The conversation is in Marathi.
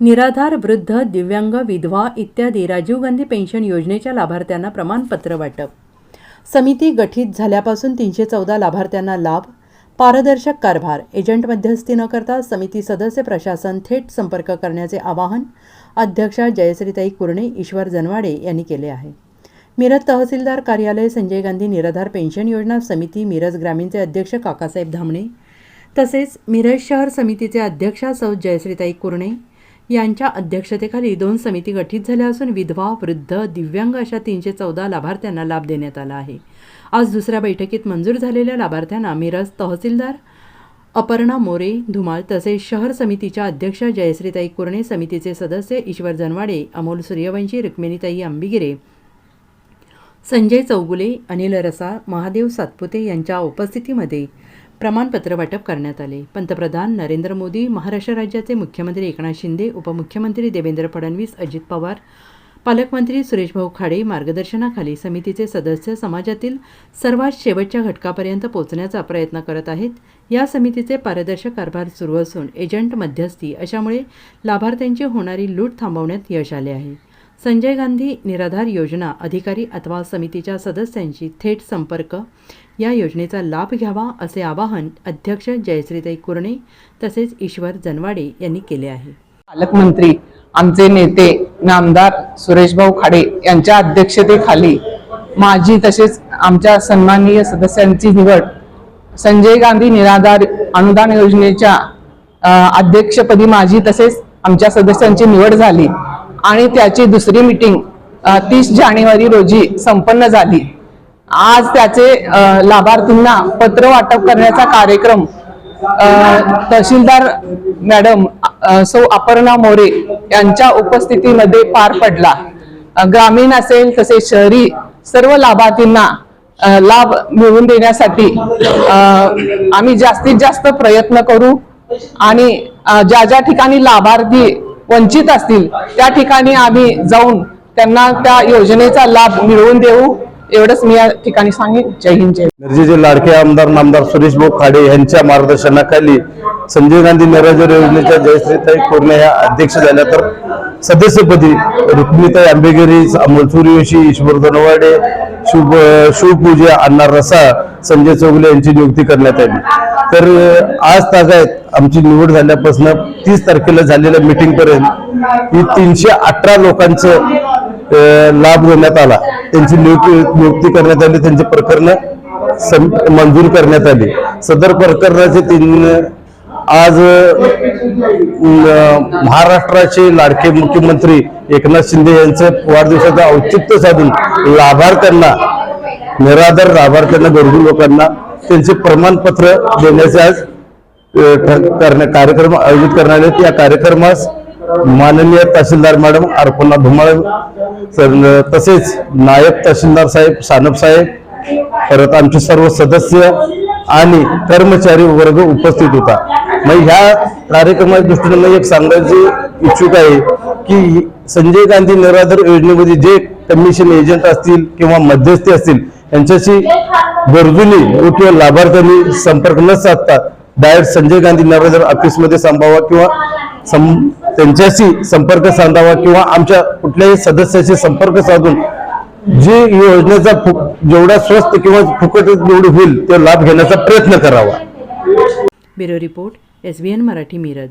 निराधार वृद्ध दिव्यांग विधवा इत्यादी राजीव गांधी पेन्शन योजनेच्या लाभार्थ्यांना प्रमाणपत्र वाटप. समिती गठीत झाल्यापासून तीनशे चौदा लाभार्थ्यांना लाभ. पारदर्शक कारभार. एजंट मध्यस्थी न करता समिती सदस्य प्रशासन थेट संपर्क करण्याचे आवाहन अध्यक्षा जयश्रीताई कुर्णे ईश्वर जनवाडे यांनी केले आहे. मिरज तहसीलदार कार्यालय संजय गांधी निराधार पेन्शन योजना समिती मिरज ग्रामीणचे अध्यक्ष काकासाहेब धामणे तसेच मिरज शहर समितीचे अध्यक्षा सौ जयश्रीताई कुर्णे यांच्या अध्यक्षतेखाली दोन समिती गठीत झाल्या असून विधवा वृद्ध दिव्यांग अशा तीनशे चौदा लाभार्थ्यांना लाभ देण्यात आला आहे. आज दुसऱ्या बैठकीत मंजूर झालेल्या लाभार्थ्यांना मिरज तहसीलदार अपर्णा मोरे धुमाळ तसेच शहर समितीच्या अध्यक्ष जयश्रीताई कुर्णे समितीचे सदस्य ईश्वर जनवाडे अमोल सूर्यवंशी रुक्मिणीताई आंबिगिरे संजय चौगुले अनिल रसा महादेव सातपुते यांच्या उपस्थितीमध्ये प्रमाणपत्र वाटप करण्यात आले. पंतप्रधान नरेंद्र मोदी महाराष्ट्र राज्याचे मुख्यमंत्री एकनाथ शिंदे उपमुख्यमंत्री देवेंद्र फडणवीस अजित पवार पालकमंत्री सुरेशभाऊ खाडे मार्गदर्शनाखाली समितीचे सदस्य समाजातील सर्वात शेवटच्या घटकापर्यंत पोहोचण्याचा प्रयत्न करत आहेत. या समितीचे पारदर्शक कारभार सुरू असून एजंट मध्यस्थी अशामुळे लाभार्थ्यांची होणारी लूट थांबवण्यात यश आले आहे. संजय गांधी निराधार योजना अधिकारी अथवा समितीच्या सदस्यांशी थेट संपर्क या योजनेचा लाभ घ्यावा असे आवाहन अध्यक्ष जयश्रीताई कुर्णे तसेच ईश्वर जनवाडे यांनी केले आहे. पालकमंत्री आमचे नेते नामदार सुरेशभाऊ खाडे यांच्या अध्यक्षतेखाली माझी तसेच आमच्या सन्माननीय सदस्यांची निवड संजय गांधी निराधार अनुदान योजनेच्या अध्यक्षपदी माझी तसेच आमच्या सदस्यांची निवड झाली. आणि त्याची दुसरी मिटिंग तीस जानेवारी रोजी संपन्न झाली. आज त्याचे लाभार्थींना पत्र वाटप करण्याचा कार्यक्रम तहसीलदार मॅडम सौ अपर्णा मोरे यांच्या उपस्थितीमध्ये पार पडला. ग्रामीण असेल तसेच शहरी सर्व लाभार्थींना लाभ मिळवून देण्यासाठी आम्ही जास्तीत जास्त प्रयत्न करू आणि ज्या ज्या ठिकाणी लाभार्थी वंचित असतील त्या ठिकाणी आम्ही जाऊन त्यांना त्या योजनेचा लाभ मिळवून देऊ. एवढंच मी या ठिकाणी सांगेन. जय हिंद जय मिरजेचे लाडके आमदार नामदार सुरेश भाऊ खाडे यांच्या मार्गदर्शनाखाली संजय गांधी निराजर योजनेच्या जयश्रीताई कोर्णे या अध्यक्ष झाल्या तर सदस्यपदी रुक्मिताई आंबेगिरी अमोल सूर्यवंशी ईश्वर धनवाडे शिव शिवपूजा अण्णा रसा संजय चौगुले यांची नियुक्ती करण्यात आली. तर आज आज आहेत. आमची निवड झाल्यापासून तीस तारखेला झालेल्या मिटिंगपर्यंत ही तीनशे अठरा लोकांचं लाभ देण्यात आला. त्यांची नियुक्ती नियुक्ती करण्यात आली त्यांची प्रकरणं मंजूर करण्यात आली. सदर प्रकरणाचे तीन आज महाराष्ट्राचे लाडके मुख्यमंत्री एकनाथ शिंदे यांचं वाढदिवसाचं औचित्य साधून लाभार्थ्यांना निराधार लाभार्थ्यांना गरजू लोकांना त्यांचे प्रमाणपत्र देण्याचे आज अ, करण्या- कार्यक्रम आयोजित करण्यात आले. या कार्यक्रमास माननीय तहसीलदार मॅडम अर्पणा धुमाळ सर- तसेच नायब तहसीलदार साहेब सानप साहेब परत आमचे सर्व सदस्य आणि कर्मचारी वर्ग उपस्थित होता. मग ह्या कार्यक्रमाच्या दृष्टीने मी एक सांगायचे इच्छुक आहे की संजय गांधी निराधार योजनेमध्ये जे कमिशन एजंट असतील किंवा मध्यस्थी असतील यांच्याशी गरजुनी किंवा लाभार्थ्यांनी संपर्क न साधता डायरेक्ट संजय गांधी निराधार ऑफिसमध्ये सांभावा किंवा सं- त्यांच्याशी संपर्क साधावा किंवा आमच्या कुठल्याही सदस्याशी संपर्क साधून जी योजनेचा जेवढा स्वस्त किंवा फुकट जेवढी होईल ते लाभ घेण्याचा प्रयत्न करावा. Bureau report S N Marathi Miraj.